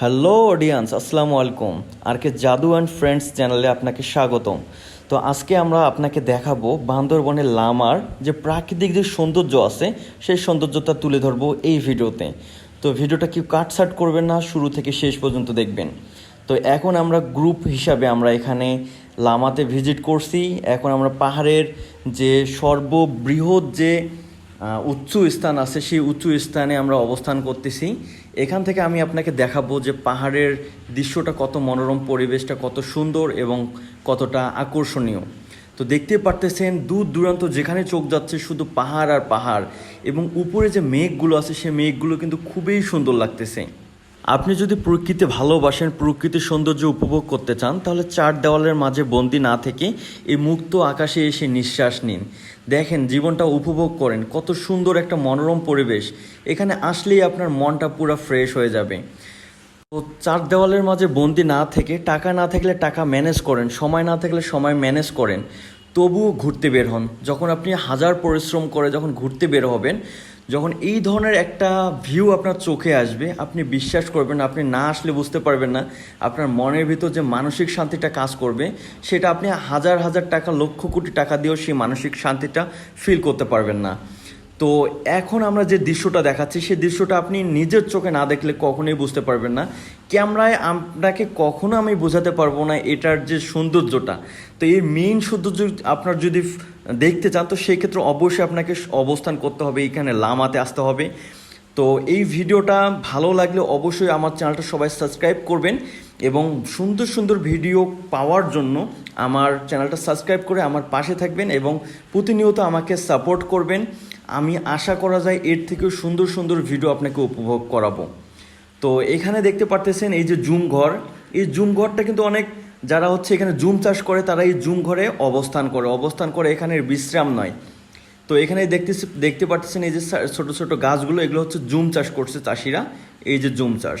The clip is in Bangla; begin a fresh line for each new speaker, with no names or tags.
হ্যালো অডিয়েন্স আসসালামু আলাইকুম আর কে জাদু অ্যান্ড ফ্রেন্ডস চ্যানেলে আপনাকে স্বাগতম। তো আজকে আমরা আপনাকে দেখাবো বান্দরবনের লামার যে প্রাকৃতিক যে সৌন্দর্য আছে, সেই সৌন্দর্যটা তুলে ধরবো এই ভিডিওতে। তো ভিডিওটা কি কাটসাট করবেন না, শুরু থেকে শেষ পর্যন্ত দেখবেন। তো এখন আমরা গ্রুপ হিসাবে আমরা এখানে লামাতে ভিজিট করছি। এখন আমরা পাহাড়ের যে সর্ববৃহৎ যে উচ্চ স্থান আছে, সেই উঁচু স্থানে আমরা অবস্থান করতেছি। এখান থেকে আমি আপনাকে দেখাবো যে পাহাড়ের দৃশ্যটা কত মনোরম, পরিবেশটা কত সুন্দর এবং কতটা আকর্ষণীয়। তো দেখতে পারতেছেন, দূর দূরান্ত যেখানে চোখ যাচ্ছে শুধু পাহাড় আর পাহাড় এবং উপরে যে মেঘগুলো আছে সে মেঘগুলো কিন্তু খুবই সুন্দর লাগতেছে। আপনি যদি প্রকৃতি ভালোবাসেন প্রকৃতির সৌন্দর্য উপভোগ করতে চান, তাহলে চার দেওয়ালের মাঝে বন্দি না থেকে এই মুক্ত আকাশে এসে নিঃশ্বাস নিন। দেখেন, জীবনটা উপভোগ করেন। কত সুন্দর একটা মনোরম পরিবেশ। এখানে আসলেই আপনার মনটা পুরো ফ্রেশ হয়ে যাবে। তো চার দেওয়ালের মাঝে বন্দি না থেকে, টাকা না থাকলে টাকা ম্যানেজ করেন, সময় না থাকলে সময় ম্যানেজ করেন। তবুও ঘুরতে বের হন। যখন আপনি হাজার পরিশ্রম করে যখন ঘুরতে বের হবেন যখন এই ধরনের একটা ভিউ আপনার চোখে আসবে, আপনি বিশ্বাস করবেন আপনি না আসলে বুঝতে পারবেন না, আপনার মনের ভিতর যে মানসিক শান্তিটা কাজ করবে, সেটা আপনি হাজার হাজার টাকা, লক্ষ কোটি টাকা দিয়েও সেই মানসিক শান্তিটা ফিল করতে পারবেন না। তো এখন আমরা যে দৃশ্যটা দেখাচ্ছি, সেই দৃশ্যটা আপনি নিজের চোখে না দেখলে কখনোই বুঝতে পারবেন না। ক্যামেরায় আপনাকে কখনো আমি বোঝাতে পারব না, এটার যে সৌন্দর্যটা। তো এই মেইন সৌন্দর্য আপনার যদি দেখতে চান, তো সেই ক্ষেত্রে অবশ্যই আপনাকে অবস্থান করতে হবে, এখানে লামাতে আসতে হবে। তো এই ভিডিওটা ভালো লাগলে অবশ্যই আমার চ্যানেলটা সবাই সাবস্ক্রাইব করবেন এবং সুন্দর সুন্দর ভিডিও পাওয়ার জন্য আমার চ্যানেলটা সাবস্ক্রাইব করে আমার পাশে থাকবেন এবং প্রতিনিয়ত আমাকে সাপোর্ট করবেন। আমি আশা করা যায় এর থেকেও সুন্দর সুন্দর ভিডিও আপনাকে উপভোগ করাবো। তো এখানে দেখতে পারতেছেন এই যে জুম ঘর। এই জুম ঘরটা কিন্তু অনেক যারা হচ্ছে এখানে জুম চাষ করে, তারা এই জুম ঘরে অবস্থান করে। অবস্থান করে এখানে বিশ্রাম নয়। তো এখানে দেখতে দেখতে পাচ্ছেন এই যে ছোট ছোট গাছগুলো, এগুলো হচ্ছে জুম চাষ করছে চাষিরা। এই যে জুম চাষ।